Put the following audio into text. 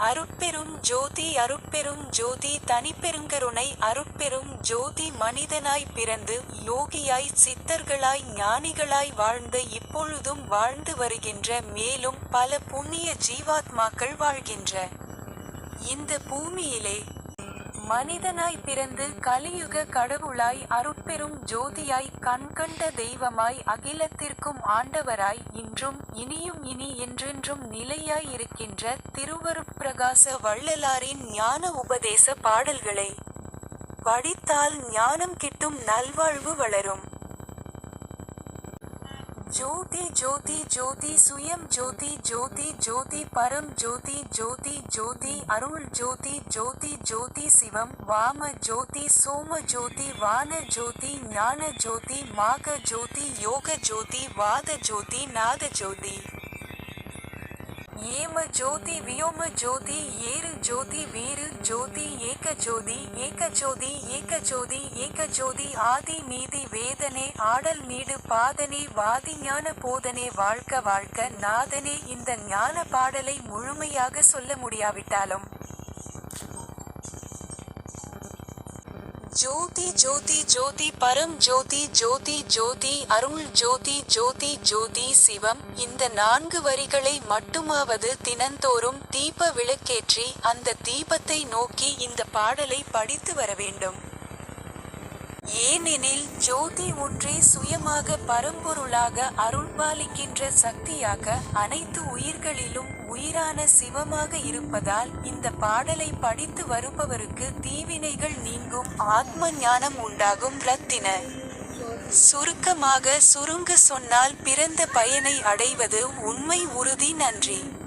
அருட்பெரும் ஜோதி அருட்பெரும் ஜோதி தனிப்பெருங்கருணை அருட்பெரும் ஜோதி மனிதனாய் பிறந்து யோகியாய் சித்தர்களாய் ஞானிகளாய் வாழ்ந்து இப்பொழுதும் வாழ்ந்து வருகின்ற மேலும் பல புண்ணிய ஜீவாத்மாக்கள் வாழ்கின்ற. இந்த பூமியிலே மனிதனாய் பிறந்து கலியுக கடவுளாய் அருட்பெரும் ஜோதியாய் கண்கண்ட தெய்வமாய் அகிலத்திற்கும் ஆண்டவராய் இன்றும் இனியும் இனி என்றென்றும் நிலையாய் இருக்கின்ற திருவருட்பிரகாச வள்ளலாரின் ஞான உபதேச பாடல்களை படித்தால் ஞானம் கிட்டும் நல்வாழ்வு வளரும். ஜோதி ஜோதி ஜோதி சுயம் ஜோதி ஜோதி ஜோதி பரம் ஜோதி ஜோதி ஜோதி அருள் ஜோதி ஜோதி ஜோதி சிவம் வாம ஜோதி சோம ஜோதி வான ஜோதி ஞான ஜோதி மாக ஜோதி யோக ஜோதி வாத ஜோதி நாத ஜோதி. ஏம ஜோதி வியோம ஜோதி ஏறு ஜோதி வீரு ஜோதி ஏக ஜோதி ஏக ஜோதி ஏக ஜோதி ஏக ஜோதி ஆதி மீதி வேதனே ஆடல் மீடு பாதனே வாதி ஞான போதனே வாழ்க்க வாழ்க்க நாதனே இந்த ஞான பாடலை முழுமையாக சொல்ல முடியாவிட்டாலும் ஜோதி ஜோதி ஜோதி பரம் ஜோதி ஜோதி ஜோதி அருள் ஜோதி ஜோதி ஜோதி சிவம். இந்த நான்கு வரிகளை மட்டுமாவது தினந்தோறும் தீப விளக்கேற்றி அந்த தீபத்தை நோக்கி இந்த பாடலை படித்து வர வேண்டும். ஏனெனில் ஜோதி ஒன்றே சுயமாக பரம்பொருளாக அருள்பாலிக்கின்ற சக்தியாக அனைத்து உயிர்களிலும் உயிரான சிவமாக இருப்பதால் இந்த பாடலை படித்து வருபவருக்கு தீவினைகள் நீங்கும் ஆத்ம ஞானம் உண்டாகும் ரத்தின. சுருக்கமாக சுருங்க சொன்னால் பிறந்த பயனை அடைவது உண்மை உறுதி. நன்றி.